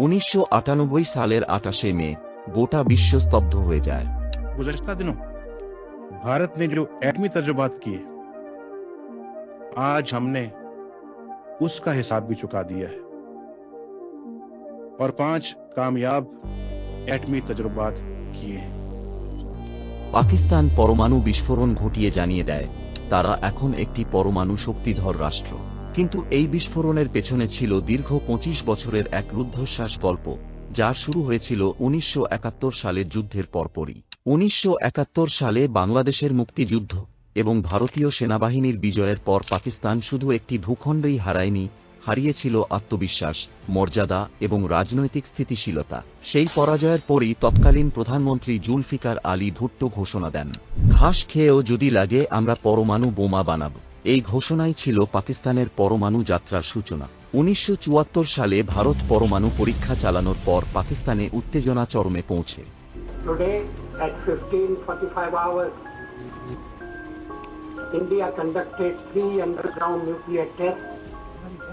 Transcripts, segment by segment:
উনিশশো সালের আটাশে মে গোটা বিশ্ব স্তব্ধ হয়ে যায় गुजश्ता दिनों भारत ने जो एटमी तजुर्बात किए आज हमने उसका हिसाब भी चुका दिया है और पांच कामयाब एटमी तजुर्बात किए हैं পাকিস্তান পরমাণু বিস্ফোরণ ঘটিয়ে জানিয়ে দেয় তারা এখন একটি পরমাণু শক্তিধর রাষ্ট্র কিন্তু এই বিস্ফোরণের পেছনে ছিল দীর্ঘ পঁচিশ বছরের এক রুদ্ধশ্বাস গল্প, যার শুরু হয়েছিল উনিশশো একাত্তর সালের যুদ্ধের পরপরই। উনিশশো একাত্তর সালে বাংলাদেশের মুক্তিযুদ্ধ এবং ভারতীয় সেনাবাহিনীর বিজয়ের পর পাকিস্তান শুধু একটি ভূখণ্ডই হারায়নি, হারিয়েছিল আত্মবিশ্বাস, মর্যাদা এবং রাজনৈতিক স্থিতিশীলতা। সেই পরাজয়ের পরই তৎকালীন প্রধানমন্ত্রী জুলফিকার আলী ভুট্টো ঘোষণা দেন, ঘাস খেয়েও যদি লাগে আমরা পরমাণু বোমা বানাব। এই ঘোষণাই ছিল পাকিস্তানের পরমাণু যাত্রার সূচনা। উনিশশো চুয়াত্তর সালে ভারত পরমাণু পরীক্ষা চালানোর পর পাকিস্তানে উত্তেজনা চরমে পৌঁছে। Today at 15:45 hours, India conducted three underground nuclear tests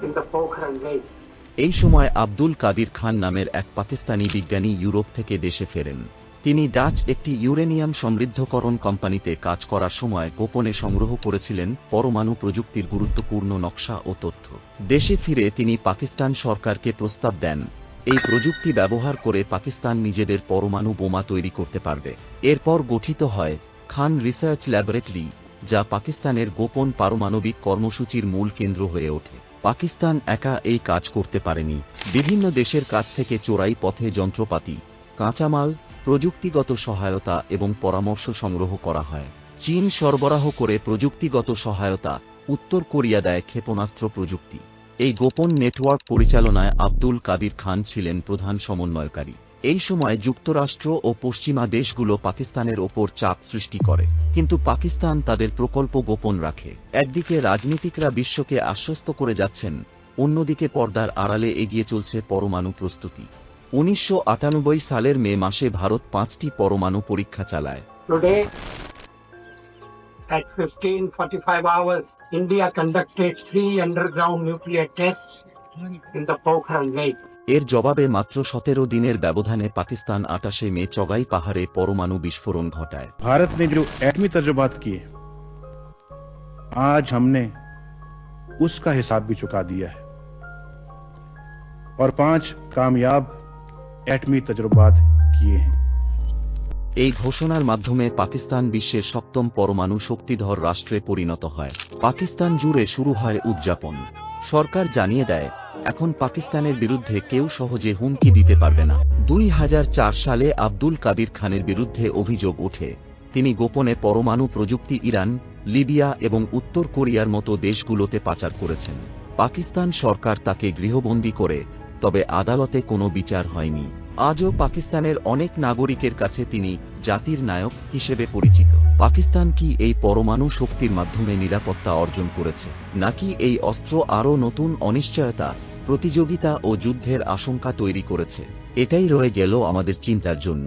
in the Pokhran Lake. এই সময় আব্দুল কাদির খান নামের এক পাকিস্তানি বিজ্ঞানী ইউরোপ থেকে দেশে ফেরেন। তিনি ডাচ একটি ইউরেনিয়াম সমৃদ্ধকরণ কোম্পানিতে কাজ করার সময় গোপনে সংগ্রহ করেছিলেন পরমাণু প্রযুক্তির গুরুত্বপূর্ণ নকশা ও তথ্য। দেশে ফিরে তিনি পাকিস্তান সরকারকে প্রস্তাব দেন, এই প্রযুক্তি ব্যবহার করে পাকিস্তান নিজেদের পরমাণু বোমা তৈরি করতে পারবে। এরপর গঠিত হয় খান রিসার্চ ল্যাবরেটরি, যা পাকিস্তানের গোপন পারমাণবিক কর্মসূচির মূল কেন্দ্র হয়ে ওঠে। পাকিস্তান একা এই কাজ করতে পারেনি। বিভিন্ন দেশের কাছ থেকে চোরাই পথে যন্ত্রপাতি, কাঁচামাল প্রযুক্তিগত সহায়তা এবং পরামর্শ সংগ্রহ করা হয়। চীন সরবরাহ করে প্রযুক্তিগত সহায়তা, উত্তর কোরিয়া দেয় ক্ষেপণাস্ত্র প্রযুক্তি। এই গোপন নেটওয়ার্ক পরিচালনায় আব্দুল কাদির খান ছিলেন প্রধান সমন্বয়কারী। এই সময় যুক্তরাষ্ট্র ও পশ্চিমা দেশগুলো পাকিস্তানের ওপর চাপ সৃষ্টি করে, কিন্তু পাকিস্তান তাদের প্রকল্প গোপন রাখে। একদিকে রাজনীতিকরা বিশ্বকে আশ্বস্ত করে যাচ্ছেন, অন্যদিকে পর্দার আড়ালে এগিয়ে চলছে পরমাণু প্রস্তুতি। উনিশশো সালের মে মাসে ভারত পাঁচটি পরমাণু পরীক্ষা চালায় Today at 15:45 hours, India conducted three underground nuclear tests in the Pokhran Lake. এর জবাবে মাত্র সতেরো দিনের ব্যবধানে পাকিস্তান আটাশে মে চগাই পাহাড়ে পরমাণু বিস্ফোরণ ঘটায় भारत ने जो एटमी तजुर्बात किए आज हमने उसका हिसाब भी चुका दिया है और पांच कामयाब এটমি তজরবাত কিয়ে হ্যাঁ এই ঘোষণার মাধ্যমে পাকিস্তান বিশ্বের সপ্তম পরমাণু শক্তিধর রাষ্ট্রে পরিণত হয়। পাকিস্তান জুড়ে শুরু হয় উদযাপন। সরকার জানিয়ে দেয়, এখন পাকিস্তানের বিরুদ্ধে কেউ সহজে হুমকি দিতে পারবে না। দুই সালে আব্দুল কাবির খানের বিরুদ্ধে অভিযোগ ওঠে। তিনি গোপনে পরমাণু প্রযুক্তি ইরান, লিবিয়া এবং উত্তর কোরিয়ার মতো দেশগুলোতে পাচার করেছেন। পাকিস্তান সরকার তাকে গৃহবন্দী করে তবে আদালতে কোনো বিচার হয়নি। আজও পাকিস্তানের অনেক নাগরিকের কাছে তিনি জাতির নায়ক হিসেবে পরিচিত। পাকিস্তান কি এই পরমাণু শক্তির মাধ্যমে নিরাপত্তা অর্জন করেছে, নাকি এই অস্ত্র আরও নতুন অনিশ্চয়তা, প্রতিযোগিতা ও যুদ্ধের আশঙ্কা তৈরি করেছে? এটাই রয়ে গেল আমাদের চিন্তার জন্য।